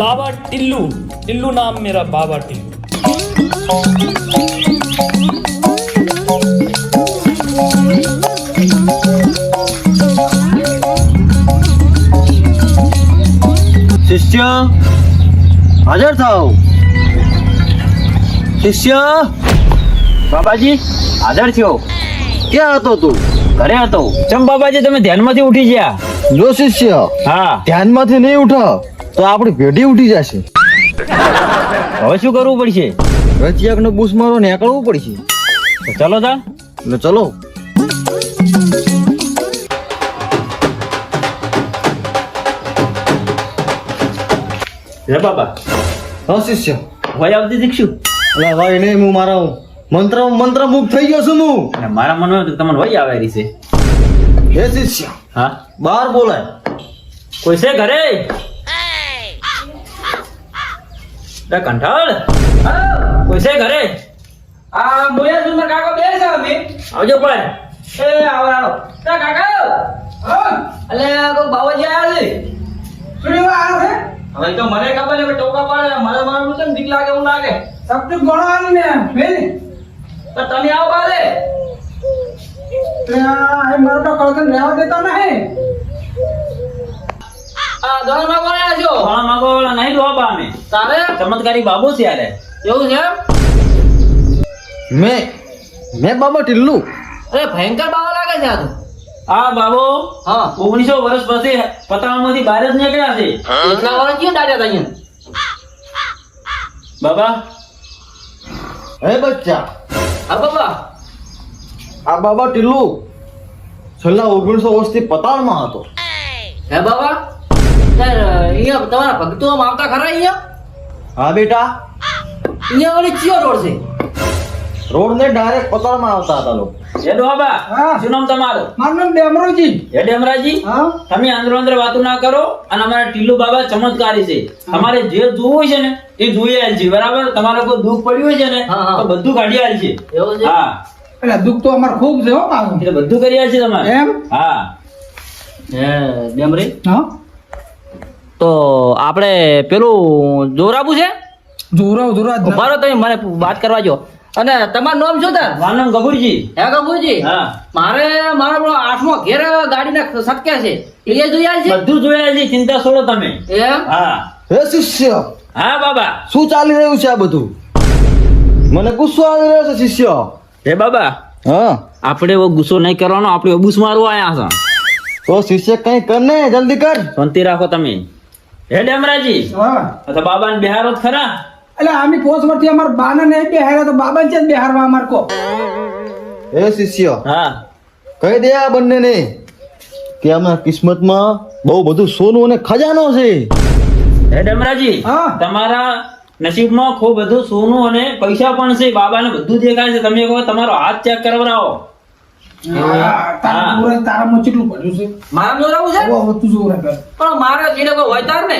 બાબા ટિલ્લુ ટિલ્લુ નામ મેરા બાબા ટિલ્લુ શિષ્ય હાજર થાવ શિષ્ય બાબાજી હાજર થયો ક્યાં હતો તું ઘરે હતો ચમ બાબાજી તમે ધ્યાનમાંથી ઉઠી ગયા? જો શિષ્ય હા. ધ્યાનમાંથી નહીં ઉઠો। તો આપણી પેઢી ઉઠી જશે. હવે શું કરવું પડશે? રચિયાકનો બૂસ મારો નીકળવું પડશે. ચલો તા એટલે ચલો. રે બાબા. હા શિષ્ય. વય આવતી ભાઈ નહીં હું મારા મંત્ર મંત્ર મુક્ત થઈ ગયો છું હું. મારા મનમાં હતું કે આવે રહી છે. હે શિષ્ય. હા? બહાર બોલાય. કોઈ છે ઘરે? રે કંઠાળ. કોઈ છે ઘરે? આ મોયા સુંદર કાકો બે છે અમે. આવજો પણ. એ આવો આવો. તા કાકા. હા. અલે કોઈ બાવાજી આયા છે? શું આવ્યો છે? હવે તો મને ખબર છે ટોકા પાડે. મારે મારું છે ને બીક લાગે એવું લાગે? સબ ગણવાની ને બેન. તો તમે આવો બાલે મારો તો કળકન રહેવા દેતા નહીં. આ દોડમાં કોણ આવ્યા છો? વાળા માગો વાળા નહીં ડોબા અમે. તારે? ચમત્કારી બાબુ છે યારે એવું છે મેં મેં બાબા ટિલ્લુ અરે ભયંકર બાવા લાગે છે આ આ બાબો. હા. ઓગણીસો વર્ષ પછી પતાળામાંથી બહાર જ નીકળ્યા છે. એટલા વર્ષ ક્યાં દાડ્યા હતા બાબા. હે બચ્ચા. હા બાબા. આ બાબા ટિલ્લુ છેલ્લા ઓગણીસો વર્ષથી પતાળમાં હતો. હે બાબા? અહીંયા તમારા ભક્તો આમ આવતા ખરા અહીંયા? હા બેટા. અહીંયા વળી ચિયો રોડ છે? રોડ ને ડાયરેક્ટ પતાળમાં આવતા હતા લોકો. એ ડોબા શું નામ તમારું? મારું નામ ડેમરોજી. એ ડેમરાજી તમે અંદરો અંદર વાતો ના કરો અને અમારા ટીલુ બાબા ચમત્કારી છે. તમારે જે જોવું હોય છે ને એ જોઈ આલ છે બરાબર? તમારે કોઈ દુઃખ પડ્યું હોય છે ને. તો બધું કાઢી આલ છે. એવું છે? હા. એટલે દુઃખ તો અમારે ખૂબ છે હો એટલે બધું કરી આલ છે તમારે? એમ? હા. હે ડેમરી? હા. તો આપણે પેલું જોરાબુ છે? જોરાવ જોરાવ જ તમે મને વાત કરવા જો. અને તમારું નામ શું તાર? મારું ગભુરજી. હે ગભુરજી? હા. મારે મારો પેલો આઠમો ઘેર ગાડીને સટકે છે. એ જોયા છે? બધું જોયા છે ચિંતા છોડો તમે. એ હા. હે શિષ્ય. હા બાબા. શું ચાલી રહ્યું છે આ બધું? મને ગુસ્સો આવી રહ્યો છે શિષ્ય. હે બાબા. હા. આપણે એવો ગુસ્સો નહીં કરવાનો આપણે બુસ મારવા આવ્યા છે. તો શિષ્ય કઈ કર ને જલ્દી કર. શાંતિ રાખો તમે. હે ડેમરાજી? હા. બાબા બાબાને બિહારો જ ખરા. એટલે આમી પોસ વર્ષથી અમાર બાને ને બેહાર્યા તો બાબા છે બિહારવા અમાર કો? હે શિષ્ય હા. કહી દે આ બંનેને કે આમાં કિસ્મતમાં બહુ બધું સોનું અને ખજાનો છે. હે ડેમરાજી હા. તમારા નસીબમાં ખૂબ બધું સોનું અને પૈસા પણ છે. બાબાને બધું દેખાય છે. તમે કહો તમારો હાથ ચેક કરવડાવો તારા તારામાં કેટલું પડ્યું છે? મારા જોરાબુ છે? હવે હવે તું જોરા કર. પણ મારે જેને કોઈ હોય તાર ને.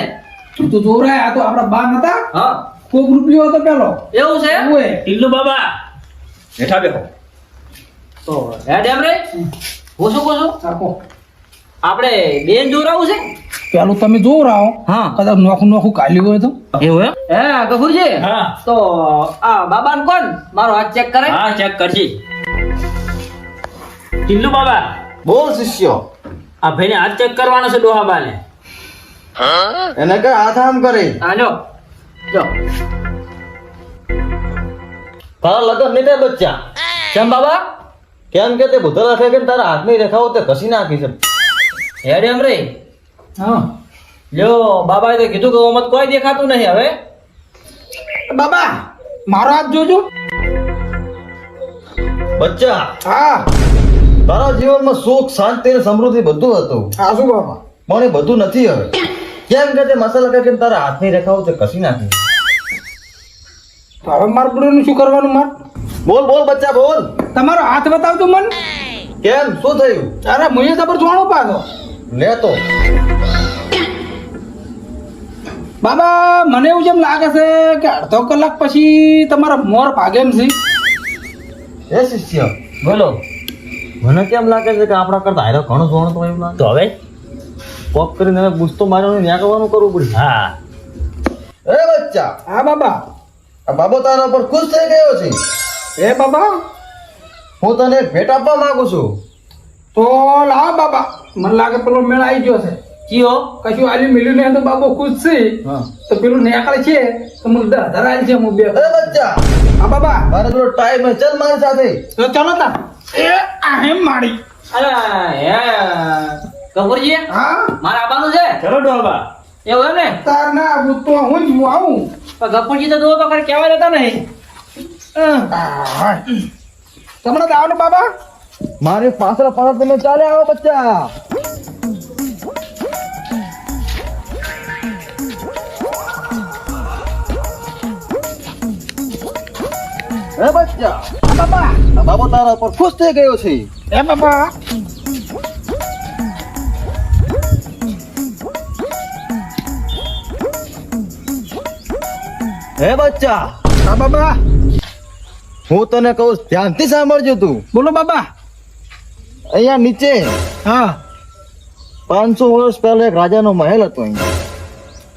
તું તો જોરાય આ તો આપણા બા નતા? હા. કોક રૂપિયો હતો પેલો? એવું છે? ઓએ. ટીલ્લુ બાબા બેઠા બેહો. તો હે ડેમરે હું શું કહું છું આપણે બેન જોરાવું છે? પેલું તમે જોરાવ હા. કદાચ નોખું નોખું કાઢ્યું હોય તો. એવું એમ? હે ગફુરજી હા. તો આ બાબાને કોણ? મારો હાથ ચેક કરે. હા ચેક કરજી. ટીલ્લુ બાબા બોલ શિષ્યો. આ ભાઈને હાથ ચેક કરવાનો છે ડોહાબાને. એને કઈ હાથ આમ કરે? હાલો જો તારા લગન નહીં થાય બચ્ચા. કેમ બાબા? કેમ કે તે ભૂતર છે કે તારા હાથની રેખાઓ તે ઘસી નાખી છે. હે ડેમરે હા. લ્યો બાબાએ તો કીધું કે ઓમત કોઈ દેખાતું નહીં હવે. બાબા મારો હાથ જોજો. બચ્ચા. હા. તારા જીવનમાં સુખ શાંતિ અને સમૃદ્ધિ બધું હતું. આ શું બાબા પણ એ બધું નથી હવે. કેમ કે તે મસાલા કે તારા હાથની રેખાઓ તે કસી નાખી. હવે માર બુડોનું શું કરવાનું માર? બોલ બોલ બચ્ચા બોલ. તમારો હાથ બતાવજો મન. કેમ? શું થયું? અરે મુએ પર જોણો પાછો. લે તો. બાબા મને એવું જેમ લાગે છે કે અડધો કલાક પછી તમારા મોર ભાગે એમ છે. હે શિષ્ય બોલો. મને કેમ લાગે છે કે આપણા કરતા હારે ઘણો જોણ તો એવું લાગે? તો હવે? પોપ કરીને હવે ગુસ્તો માર્યો ને ન્યા કરવાનું કરવું પડે. હા. એ બચ્ચા! હા બાબા. આ બાબો તારા પર ખુશ થઈ ગયો છે. એ બાબા? હું તને એક ભેટ આપવા માંગુ છું. તો લા બાબા. મને લાગે પેલો મેળ આવી ગયો છે. કયો? કશું આજે મિલ્યું નહીં તો બાબો ખુશ છે. તો પેલું નેકળે છે તો મને દસ હજાર છે હું બે. બચ્ચા! હા બાબા. મારે થોડો ટાઈમ ચાલ મારી સાથે. તો ચાલો તા. એ આ હેમ અરે હે કપૂરજી હા? મારા આબાનું છે? ચલો ડોબા એવું એમ ને? તાર ના આવું તો હું જ આવું. પણ કપૂરજી તો દો તો ખરે કહેવા જતા નહીં. હા. તમને દાવાનું બાબા? મારી પાછળ પાછળ તમે ચાલે આવો બચ્ચા. એ બચ્ચા? બાબા બાબો તારા પર ખુશ થઈ ગયો છે એ બાબા હે બચ્ચા હા બાબા હું તને કહું ધ્યાનથી સાંભળજો તું. બોલો બાબા. અહીંયા નીચે હા. પાંચસો વર્ષ પહેલા એક રાજાનો મહેલ હતો અહીંયા.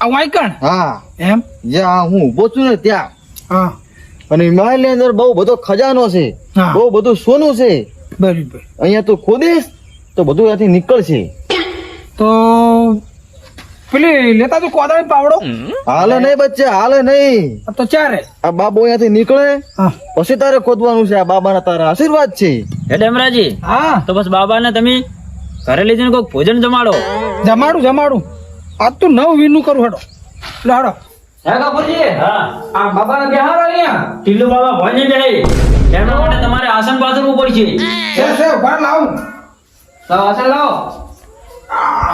આ વાયકણ? હા. એમ? જ્યાં હું ઊભો છું ને ત્યાં. હા. અને હિમાલય અંદર બહુ બધો ખજાનો છે. બહુ બધું સોનું છે. બરાબર. અહીંયા તું ખોદેશ તો બધું ત્યાંથી નીકળશે. તો પેલી લેતા તું કોદાળી પાવડો? હાલે નહીં બચ્ચે હાલે નહીં. તો ચારે. આ બાબો અહીંયાથી નીકળે. પછી તારે ખોદવાનું છે આ બાબાના તારા આશીર્વાદ છે. હે ડેમરાજી હા. તો બસ બાબાને તમે ઘરે લઈ જઈને કોઈક ભોજન જમાડો. જમાડું જમાડું. આજ તો નવ વીનું કરું હડો. લે હેડો. હે કપૂરજી? હા. આ બાબાને બેહારો અહીંયા ટીલુ બાબા ભોજન બે એમના માટે તમારે આસન પાછળ ઉપર છે. છે ઊભા લાવું. તો આસન લાવો.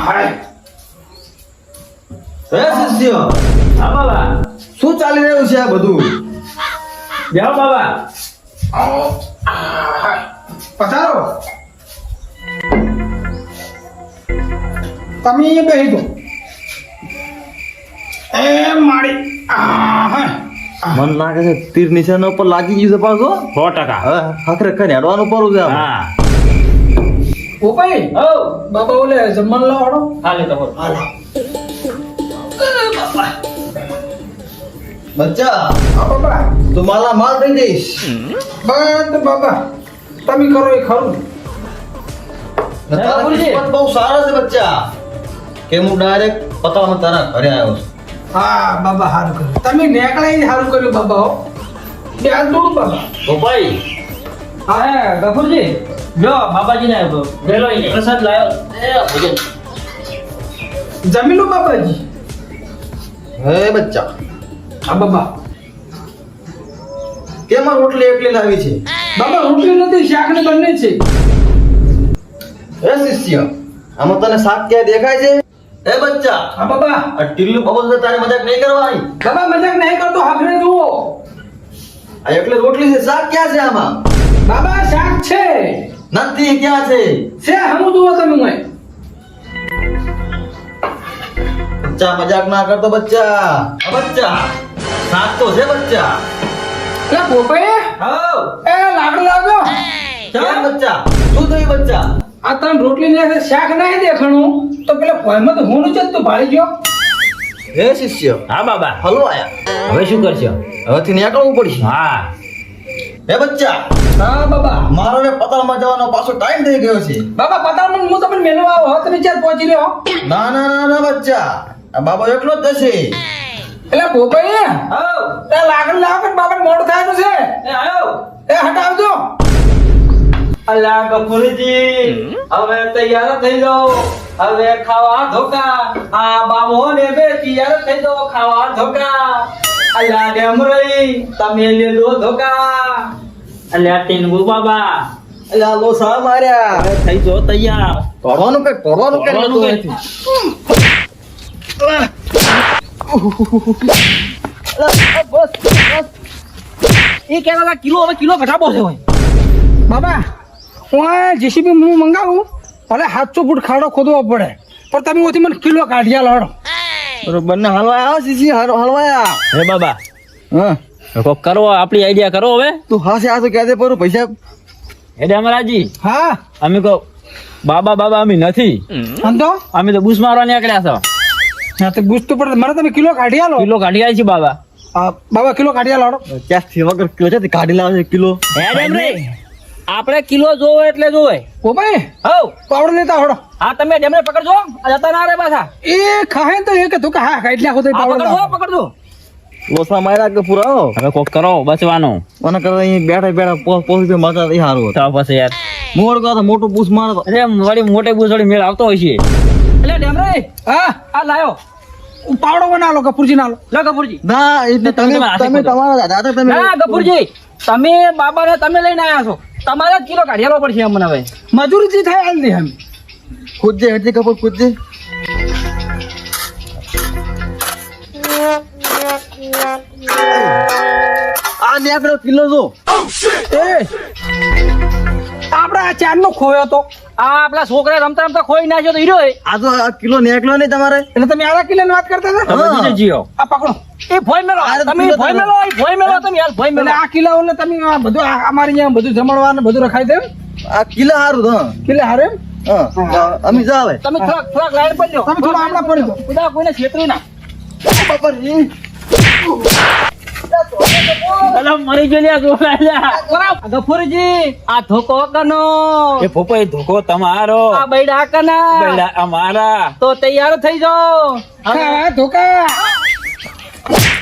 હાય. હે શિષ્ય. હા બાબા. શું ચાલી રહ્યું છે આ બધું? જાઓ બાબા. પચારો. પધારો. તમે બેસી દો એ માડી મન લાગે છે તીર નિશાન ઉપર લાગી ગયું છે પાછો. સો ટકા. હવે આખરે કઈ હેડવાનું પડું છે હા. ઓ હો બાબા ઓલે જમવાનું લાવો હાલે. તો બોલ. બચ્ચા બાબા. તું માલા માલ દઈ દઈશ. બસ બાબા. તમે કરો એ ખરું. બહુ સારા છે બચ્ચા. કે હું ડાયરેક્ટ પતાવવાનું તારા ઘરે આવ્યો છું. હા બાબા સારું કર્યું. તમે નેકળાઈ સારું કર્યું બાબા હો. હાથ બાબા ગોપાઈ હા હે ગફુરજી. જો બાબાજીને વેલો અહીં પ્રસાદ લાવ્યો ભોજન. જમી લો બાબાજી? હે બચ્ચા. હા બાબા. કેમ આ રોટલી એકલી લાવી છે? બાબા રોટલી નથી શાક ને બંને છે. હે શિષ્ય. આમાં તને શાક ક્યાં દેખાય છે? હે બચ્ચા. હા બાબા. આ ટીલ્લુ બબલ તારે મજાક નહીં કરવાની. બાબા મજાક નહીં કરતો હાફરે જુઓ. આ એટલે રોટલી છે શાક ક્યાં છે આમાં? બાબા શાક છે. નથી ક્યાં છે? છે હમું જુઓ તમે બચ્ચા મજાક ના કરતો બચ્ચા. બચ્ચા શાક તો છે બચ્ચા. એટલે ગોપાઈ હા એ લાકડું લાવજો. ચાલ બચ્ચા? શું થયું બચ્ચા? આ તને રોટલી ને શાક નહીં દેખાણું? તો પેલા ભયમાં તો હું જ તું ભાળી ગયો. હે શિષ્ય હા બાબા. હલો આયા. હવે શું કરશો? હવેથી નીકળવું પડશે. હા. હે બચ્ચા હા બાબા. મારો ને પતાળમાં જવાનો પાછો ટાઈમ થઈ ગયો છે. બાબા પતાળમાં હું તમને મેળવા આવો હત તમે ચાર પહોંચી રહ્યો? ના ના ના ના બચ્ચા. આ બાબા એકલો જ જશે. એટલે ભોપાઈ હા તે લાકડું લાવો કે બાબા મોડું થાય છે. એ આવ્યો એ હટાવજો. અલ્યા ગફુરજી હવે તૈયાર થઈ જાઓ. હવે ખાવા ધોકા. આ બામો ને બે તૈયાર થઈ જાઓ ખાવા ધોકા. અલ્યા ડેમરઈ તમે લેલો ધોકા. અલ્યા ટીનગુ બાબા. અલ્યા લો સા માર્યા. થઈ જો તૈયાર. તોડવાનું કઈ તોડવાનું કઈ નતું નથી બસ બસ. એ કેવા કિલો હવે કિલો ઘટાડો છે બાબા હું જેસીબી હું મંગાવું? ભલે સાતસો ફૂટ ખાડો ખોદવો પડે. પણ તમે ઓથી મને કિલો કાઢ્યા લડો. બરોબર. ને હલવાયા આવો જીસી હલ- હલવાયા. હે બાબા. હા. કોક કરો આપણી આઈડિયા કરો હવે. તું હા આ તો કહેજે પરું પૈસા. હે ડેમરાજી હા. અમે કહો બાબા બાબા અમે નથી. સમજો અમે તો બૂસ મારવા નીકળ્યા છો. હા તો ગુસ્તું પડે. મારે તમે કિલો કાઢી આલો કિલો કાઢી આવી છે બાબા. બાબા કિલો કાઢી આલો ક્યાં ક્યાંથી વગર કિલો છે કાઢી લાવે છે કિલો. હે રે આપણે કિલો જોવો એટલે જોવે. ઓ હવ. તો લેતા હોડો હા તમે ડેમને પકડજો જતા ના રે પાછા. એ ખાહે તો એ કે તું કે હા કાઢી નાખો તો આ પકડજો. પકડજો. લોસા માર્યા કે પૂરા હવે કોક કરો બચવાનો. મને કરે અહીં બેઠા બેઠા પોસ પોસ એ સારું તો પછી યાર. મોડ તો મોટો પૂછ મારે અરે વળી મોટે બુસડી મેળ આવતો હોય છે. એટલે ડેમરે હા. આ લાયો. પાવડો બના લો કપૂરજી ના લો કપૂરજી ના એટલે તમે તમે તમારા દાદા તમે ના ગફુરજી તમે બાબાને તમે લઈને આવ્યા છો. તમારે જ કિલો કાઢી પડશે અમને હવે. મજૂરી થાય હાલ દે એમ. ખુદજે હેઠી કપૂર ખુદજે. આ નેકડો કિલો જો. એ! આપણે આ ચાર નો ખોયો હતો આ આપણા છોકરા રમતા રમતા ખોઈ નાખ્યો તો હીરો આ તો કિલો નેકડો નહીં તમારે. એટલે તમે આડા કિલ્લાની વાત કરતા હતા? જીઓ. આ પકડો. એ ભોય મેલો તમે ભોય મેલો એ ભોય મેલો તમે યાર ભોય મેલો આ કિલ્લાઓને તમે આ બધું અમારી અહીંયા બધું જમણવાર ને બધું રખાઈ દેમ આ કિલો હારું હા. કિલ્લે હારે અમે જાવે તમે થોડાક થોડાક લાઈન પર લ્યો તમે થોડા આમલા પડી બધા કોઈને છેતરી ના. બાપાજી મરી ગયેલી આ ગફુરજી આ ધોકો કનો એ પોપો ધોકો તમારો. આ બૈડા કના બેડા અમારા. તો તૈયાર થઈ જાઓ. ધોકા. જો જો જો